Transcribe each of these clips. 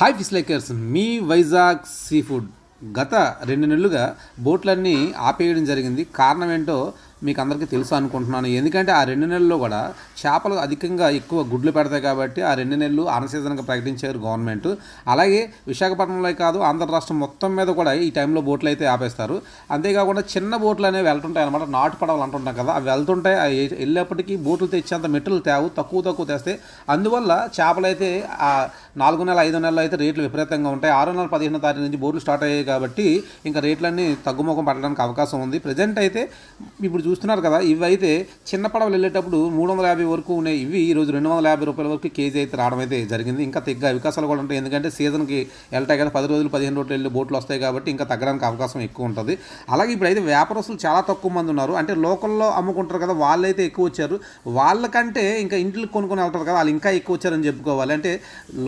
Hi fish likers మీ Vizag sea food గత రెండు నెలలుగా బోట్లన్నీ ఆపేయడం జరిగింది. కారణం ఏంటో మీకు అందరికీ తెలుసు అనుకుంటున్నాను. ఎందుకంటే ఆ రెండు నెలల్లో కూడా చేపలు అధికంగా ఎక్కువ గుడ్లు పెడతాయి కాబట్టి ఆ రెండు నెలలు ఆన్ సీజన్గా ప్రకటించారు గవర్నమెంట్. అలాగే విశాఖపట్నంలో కాదు ఆంధ్ర రాష్ట్రం మొత్తం మీద కూడా ఈ టైంలో బోట్లు అయితే ఆపేస్తారు. అంతేకాకుండా చిన్న బోట్లు అనేవి వెళ్తుంటాయి అనమాట నాటు పడవలు అంటుంటాం కదా అవి వెళ్తుంటాయి. అవి వెళ్ళేప్పటికీ బోట్లు తెచ్చేంత మెట్లు తేవు తక్కువ తక్కువ తెస్తే అందువల్ల చేపలు అయితే ఆ నాలుగు నెలలు ఐదు నెలలు అయితే రేట్లు విపరీతంగా ఉంటాయి. ఆరు నెలల పదిహేను తారీఖు నుంచి బోట్లు స్టార్ట్ అయ్యాయి కాబట్టి ఇంకా రేట్లన్నీ తగ్గుముఖం పడడానికి అవకాశం ఉంది. ప్రజెంట్ అయితే ఇప్పుడు చూస్తున్నారు కదా ఇవి అయితే చిన్న పడవలు వెళ్ళేటప్పుడు మూడు వందల యాభై వరకు ఉన్నాయి. ఇవి ఈ రోజు రెండు వందల యాభై రూపాయల వరకు కేజీ అయితే రావడం అయితే జరిగింది. ఇంకా తగ్గ అవకాశాలు కూడా ఉంటాయి. ఎందుకంటే సీజన్కి వెళ్తాయి కదా పది రోజులు పదిహేను రోజులు వెళ్ళి బోట్లు వస్తాయి కాబట్టి ఇంకా తగ్గడానికి అవకాశం ఎక్కువ ఉంటుంది. అలాగే ఇప్పుడైతే వ్యాపారస్తులు చాలా తక్కువ మంది ఉన్నారు. అంటే లోకల్లో అమ్ముకుంటారు కదా వాళ్ళైతే ఎక్కువ వచ్చారు. వాళ్ళకంటే ఇంకా ఇంట్లో కొనుక్కుని వెళ్తారు కదా వాళ్ళు ఇంకా ఎక్కువ వచ్చారని చెప్పుకోవాలి. అంటే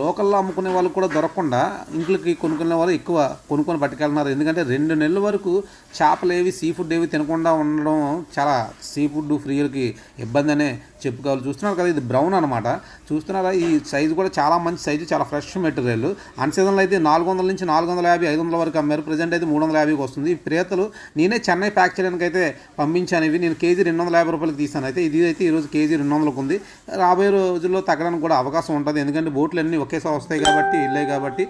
లోకల్లో అమ్ముకునే వాళ్ళు కూడా దొరకకుండా ఇంట్లోకి కొనుక్కునే వాళ్ళు ఎక్కువ కొనుక్కొని పట్టుకెళ్తున్నారు ఎందుకంటే రెండు నెలల వరకు చేపలు ఏవి సీ ఫుడ్ ఏవి తినకుండా ఉండడం చాలా సీ ఫుడ్ ఫ్రీలకి ఇబ్బంది అనే చెప్పుకోవాలి. చూస్తున్నారు కదా ఇది బ్రౌన్ అనమాట చూస్తున్నారా ఈ సైజు కూడా చాలా మంచి సైజు చాలా ఫ్రెష్ మెటీరియల్. అన్ సీజన్లో అయితే నాలుగు వందల నుంచి నాలుగు వందల యాభై ఐదు వందల వరకు అమ్మారు. ప్రజెంట్ అయితే మూడు వందల యాభైకి వస్తుంది. ఈ ప్రేతలు నేనే చెన్నై ప్యాక్ చేయడానికి అయితే పంపించాను ఇవి. నేను కేజీ రెండు వందల యాభై రూపాయలకి తీసాను. అయితే ఇది అయితే ఈరోజు కేజీ రెండు వందలకు ఉంది. రాబోయే రోజుల్లో తగ్గడానికి కూడా అవకాశం ఉంటుంది. ఎందుకంటే బోట్లు అన్నీ ఒకేసారి వస్తాయి కాబట్టి వెళ్ళాయి కాబట్టి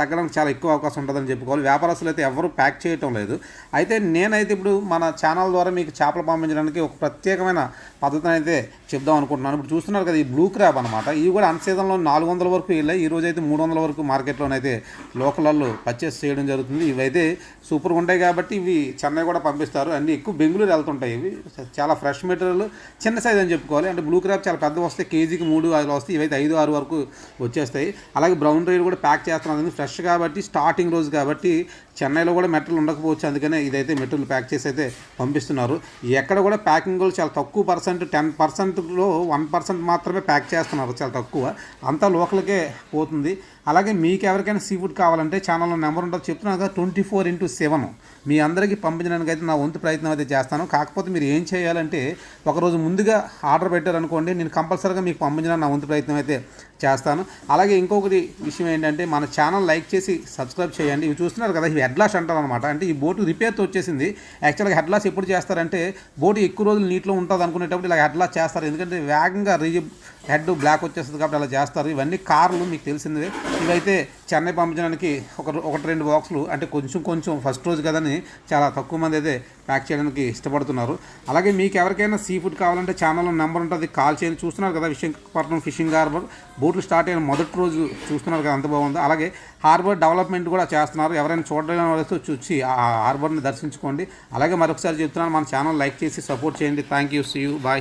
తగ్గడానికి చాలా ఎక్కువ అవకాశం ఉంటుందని చెప్పుకోవాలి. వ్యాపారస్తులు అయితే ఎవరు ప్యాక్ చేయటం లేదు. అయితే నేనైతే ఇప్పుడు మన ఛానల్ ద్వారా మీకు చేపలు పంపించడానికి ఒక ప్రత్యేకమైన పద్ధతిని అయితే చెప్దాం అనుకుంటున్నాను. ఇప్పుడు చూస్తున్నారు కదా ఈ బ్లూ క్రాబ్ అనమాట ఇవి కూడా అన్ సీజన్లో నాలుగు వందల వరకు వెళ్ళాయి. ఈ రోజు అయితే మూడు వందల వరకు మార్కెట్లోనైతే లోకల్లో పర్చేస్ చేయడం జరుగుతుంది. ఇవైతే సూపర్గా ఉంటాయి కాబట్టి ఇవి చెన్నై కూడా పంపిస్తారు. అన్ని ఎక్కువ బెంగళూరు వెళ్తుంటాయి ఇవి. చాలా ఫ్రెష్ మెటీరియల్ చిన్న సైజ్ అని చెప్పుకోవాలి. అంటే బ్లూ క్రాబ్ చాలా పెద్ద వస్తాయి. కేజీకి మూడు ఐదు వస్తాయి. ఇవైతే ఐదు ఆరు వరకు వచ్చేస్తాయి. అలాగే బ్రౌన్ రైల్ కూడా ప్యాక్ చేస్తున్నారు ఫ్రెష్ కాబట్టి స్టార్టింగ్ రోజు కాబట్టి చెన్నైలో కూడా మెటీరియల్ ఉండకపోవచ్చు. అందుకనే ఇదైతే మెటీరియల్ ప్యాక్ చేసి అయితే పంపిస్తున్నారు. ఎక్కడ కూడా ప్యాకింగ్ చాలా తక్కువ పర్సెంట్ టెన్ పర్సెంట్లో వన్ పర్సెంట్ మాత్రమే ప్యాక్ చేస్తున్నారు చాలా తక్కువ. అంతా లోకల్కే పోతుంది. అలాగే మీకు ఎవరికైనా సీ ఫుడ్ కావాలంటే ఛానల్లో నెంబర్ ఉంటుంది చెప్తున్నాను కదా ట్వంటీ ఫోర్ ఇంటూ సెవెన్ మీ అందరికీ పంపించడానికి అయితే నా వంతు ప్రయత్నం అయితే చేస్తాను. కాకపోతే మీరు ఏం చేయాలంటే ఒకరోజు ముందుగా ఆర్డర్ పెట్టారనుకోండి నేను కంపల్సరీగా మీకు పంపించడానికి నా వంతు ప్రయత్నం అయితే చేస్తాను. అలాగే ఇంకొకటి విషయం ఏంటంటే మన ఛానల్ లైక్ చేసి సబ్స్క్రైబ్ చేయండి. ఇవి చూస్తున్నారు కదా ఇవి హెడ్లాస్ అంటారు అనమాట అంటే ఈ బోటు రిపేర్తో వచ్చేసింది. యాక్చువల్గా హెడ్లాస్ ఎప్పుడు చేస్తారంటే బోటు ఎక్కువ రోజులు నీటిలో ఉంటుంది అనుకునేటప్పుడు ఇలా హెడ్లాస్ చేస్తారు. ఎందుకంటే వేగంగా రీ హెడ్ బ్లాక్ వచ్చేస్తుంది కాబట్టి అలా చేస్తారు. ఇవన్నీ కార్లు మీకు తెలిసిందే. ఇవైతే చెన్నై పంపించడానికి ఒక ఒకటి రెండు బాక్సులు అంటే కొంచెం కొంచెం ఫస్ట్ రోజు కదని చాలా తక్కువ మంది అయితే ప్యాక్ చేయడానికి ఇష్టపడుతున్నారు. అలాగే మీకు ఎవరికైనా సీ ఫుడ్ కావాలంటే ఛానల్లో నెంబర్ ఉంటుంది. కాల్ చేయండి చూస్తున్నారు కదా విశాఖపట్నం ఫిషింగ్ హార్బర్. బోట్లు స్టార్ట్ అయిన మొదటి రోజు చూస్తున్నారు కదా అంత బాగుంది. అలాగే హార్బర్ డెవలప్మెంట్ కూడా చేస్తున్నారు. ఎవరైనా చూడలేని వస్తే చూసి ఆ హార్బర్ని దర్శించుకోండి. అలాగే మరొకసారి చెప్తున్నాను మన ఛానల్ లైక్ చేసి సపోర్ట్ చేయండి. Thank you. See you. Bye.